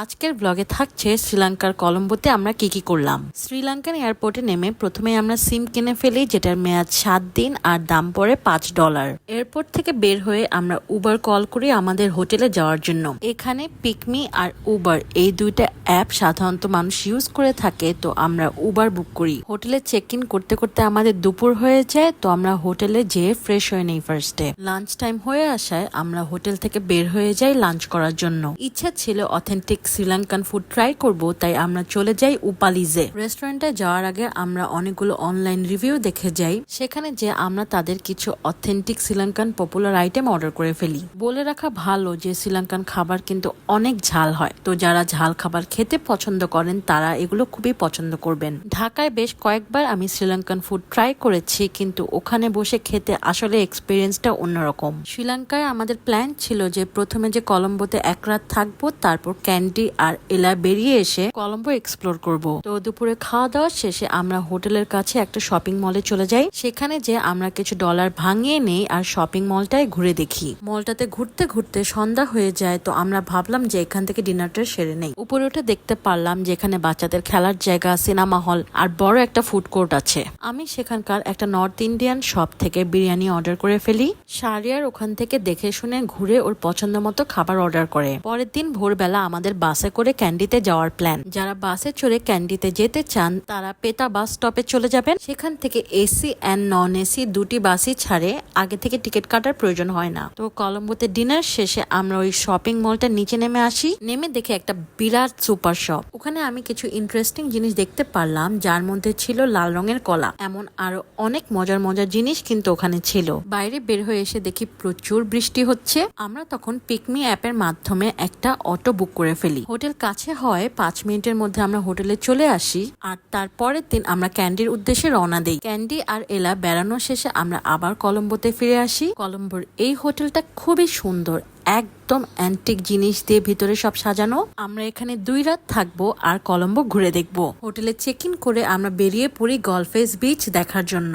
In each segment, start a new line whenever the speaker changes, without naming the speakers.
আজকের ব্লগে থাকছে শ্রীলঙ্কার কলম্বোতে আমরা কি কি করলাম। শ্রীলঙ্কান এয়ারপোর্টে নেমে প্রথমে আমরা সিম কিনে ফেলি, যেটার মেয়াদ সাত দিন আর দাম পড়ে পাঁচ ডলার এয়ারপোর্ট থেকে বের হয়ে আমরা উবার কল করি আমাদের হোটেলে যাওয়ার জন্য। এখানে পিকমি আর উবার এই দুইটা অ্যাপ সাধারণত মানুষ ইউজ করে থাকে, তো আমরা উবার বুক করি। হোটেলে চেক ইন করতে করতে আমাদের দুপুর হয়ে যায়, তো আমরা হোটেলে যেয়ে ফ্রেশ হয়ে নেই ফার্স্টে লাঞ্চ টাইম হয়ে আসায় আমরা হোটেল থেকে বের হয়ে যাই লাঞ্চ করার জন্য। ইচ্ছা ছিল অথেন্টিক শ্রীলঙ্কান ফুড ট্রাই করব, তাই আমরা চলে যাই উপালিজে। রেস্টুরেন্টে যাওয়ার আগে আমরা অনেকগুলো অনলাইন রিভিউ দেখে যাই। সেখানে যে আমরা তাদের কিছু authentic Sri Lankan popular item order করে ফেলি। বলে রাখা ভালো যে শ্রীলঙ্কান খাবার কিন্তু অনেক ঝাল হয়। তো যারা ঝাল খাবার খেতে পছন্দ করেন, তারা এগুলো খুবই পছন্দ করবেন। ঢাকায় বেশ কয়েকবার আমি শ্রীলঙ্কান ফুড ট্রাই করেছি, কিন্তু ওখানে বসে খেতে আসলে এক্সপিরিয়েন্সটা অন্যরকম। শ্রীলঙ্কায় আমাদের প্ল্যান ছিল যে প্রথমে যে কলম্বোতে এক রাত থাকব, তারপর ক্যান্ডি আর এলা বেরিয়ে এসে কলম্বো এক্সপ্লোর করব। তো দুপুরে খাওয়া দাওয়া শেষে আমরা হোটেলের কাছে একটা শপিং মলে চলে যাই। সেখানে যে আমরা কিছু ডলার ভাঙিয়ে নেই আর শপিং মলটায় ঘুরে দেখি। মলটাতে ঘুরতে ঘুরতে সন্ধ্যা হয়ে যায় তো আমরা ভাবলাম যে এখান থেকে ডিনারটা সেরে নেই। উপরে উঠে দেখতে পারলাম যেখানে বাচ্চাদের খেলার জায়গা, সিনেমা হল আর বড় একটা ফুড কোর্ট আছে। আমি সেখানকার একটা নর্থ ইন্ডিয়ান শপ থেকে বিরিয়ানি অর্ডার করে ফেলি। সারিয়ার ওখান থেকে দেখে শুনে ঘুরে ওর পছন্দ মতো খাবার অর্ডার করে। পরের দিন ভোরবেলা আমাদের বাসে করে ক্যান্ডিতে যাওয়ার প্ল্যান। যারা বাসে চড়ে ক্যান্ডিতে যেতে চান, তারা পেতা বাস স্টপে চলে যাবেন। সেখান থেকে এসি অ্যান্ড নন এসি দুটি বাসই ছাড়ে, আগে থেকে টিকিট কাটার প্রয়োজন হয় না। তো কলম্বোতে ডিনার শেষে আমরা ওই শপিং মলটা নিচে নেমে আসি। নেমে দেখে একটা বিরাট সুপার শপ। ওখানে আমি কিছু ইন্টারেস্টিং জিনিস দেখতে পারলাম, যার মধ্যে ছিল লাল রঙের কলা। এমন আরও অনেক মজার মজার জিনিস কিন্তু ওখানে ছিল। বাইরে বের হয়ে এসে দেখি প্রচুর বৃষ্টি হচ্ছে। আমরা তখন পিকমি অ্যাপের মাধ্যমে একটা অটো বুক করে ফেলি। হোটেল কাছে হয়, পাঁচ মিনিটের মধ্যে আমরা হোটেলে চলে আসি, আর তারপরের দিন আমরা ক্যান্ডির উদ্দেশ্যে রওনা দিই। ক্যান্ডি আর এলা বেড়ানো শেষে আমরা আবার কলম্বোতে ফিরে আসি। কলম্বোর এই হোটেলটা খুবই সুন্দর, একদম অ্যান্টিক জিনিস দিয়ে ভিতরে সব সাজানো। আমরা এখানে দুই রাত থাকব আর কলম্বো ঘুরে দেখব। হোটেলে চেক ইন করে আমরা বেরিয়ে পড়ি গলফেস বিচ দেখার জন্য।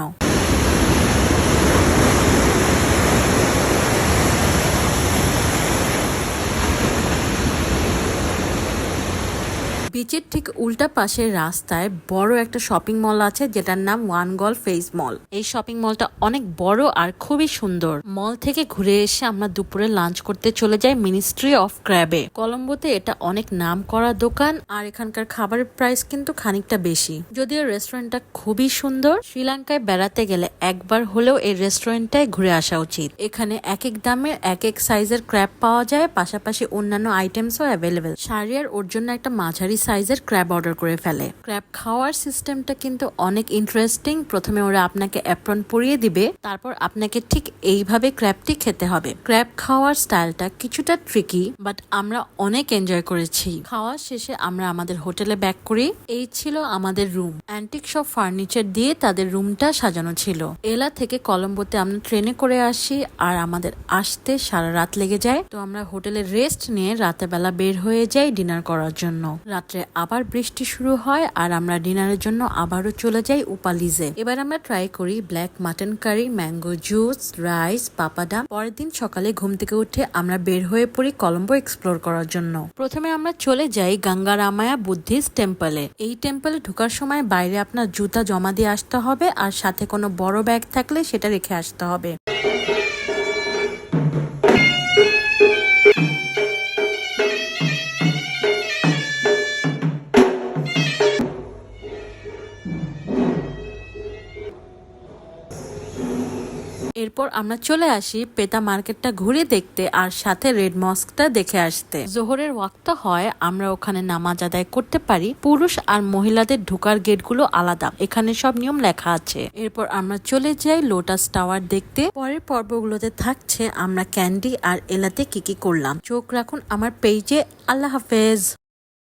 বিচের ঠিক উল্টা পাশের রাস্তায় বড় একটা শপিং মল আছে, যেটার নাম ওয়ান গল ফেস মল। এই শপিং মলটা অনেক বড় আর খুবই সুন্দর। মল থেকে ঘুরে এসে আমরা দুপুরে লাঞ্চ করতে চলে যাই মিনিস্ট্রি অফ ক্র্যাবে। কলম্বোতে এটা অনেক নাম করা দোকান আর এখানকার খাবারের প্রাইস কিন্তু খানিকটা বেশি। যদিও রেস্টুরেন্টটা খুবই সুন্দর, শ্রীলঙ্কায় বেড়াতে গেলে একবার হলেও এই রেস্টুরেন্টটায় ঘুরে আসা উচিত। এখানে এক এক দামের, এক এক সাইজের ক্র্যাব পাওয়া যায়, পাশাপাশি অন্যান্য আইটেমসও অ্যাভেলেবেল। শারিয়ার ওর জন্য একটা মাঝারি সাইজের ক্র্যাব অর্ডার করে ফেলে। ক্র্যাব খাওয়ার সিস্টেমটা কিন্তু অনেক ইন্টারেস্টিং প্রথমে ওরা আপনাকে অ্যাপ্রন পরিয়ে দিবে, তারপর আপনাকে ঠিক এইভাবে ক্র্যাবটি খেতে হবে। ক্র্যাব খাওয়ার স্টাইলটা কিছুটা ট্রিকি বাট আমরা অনেক এনজয় করেছি। খাওয়া শেষে আমরা আমাদের হোটেলে ব্যাক করি। এই ছিল আমাদের রুম অ্যান্টিক সব ফার্নিচার দিয়ে তাদের রুমটা সাজানো ছিল। এলা থেকে কলম্বোতে আমরা ট্রেনে করে আসি, আর আমাদের আসতে সারা রাত লেগে যায়। তো আমরা হোটেলে রেস্ট নিয়ে রাতের বেলা বের হয়ে যাই ডিনার করার জন্য। রাত্রে আবার বৃষ্টি শুরু হয় আর আমরা ডিনারের জন্য আবারও চলে যাই উপালিজে। এবার আমরা ট্রাই করি black mutton curry mango juice rice পাপাডা পরের দিন সকালে ঘুম থেকে উঠে আমরা বের হয়ে পড়ি কলম্বো এক্সপ্লোর করার জন্য। প্রথমে আমরা চলে যাই গঙ্গারামায়া বুদ্ধিস্ট টেম্পলে এই টেম্পলে ঢোকার সময় বাইরে আপনার জুতা জমা দিয়ে আসতে হবে আর সাথে কোনো বড় ব্যাগ থাকলে সেটা রেখে আসতে হবে। এরপর আমরা চলে আসি পেতা মার্কেটটা ঘুরে দেখতে আর সাথে রেড মস্কটা দেখে আসতে। জোহরের ওয়াক্ত হয়, আমরা ওখানে নামাজ আদায় করতে পারি। পুরুষ আর মহিলাদের ঢোকার গেটগুলো আলাদা। এখানে সব নিয়ম লেখা আছে। এরপর আমরা চলে যাই লোটাস টাওয়ার দেখতে। পরের পর্বগুলোতে থাকছে আমরা ক্যান্ডি আর এলাতে কি কি করলাম। চোখ রাখুন আমার পেজে আল্লাহ হাফেজ।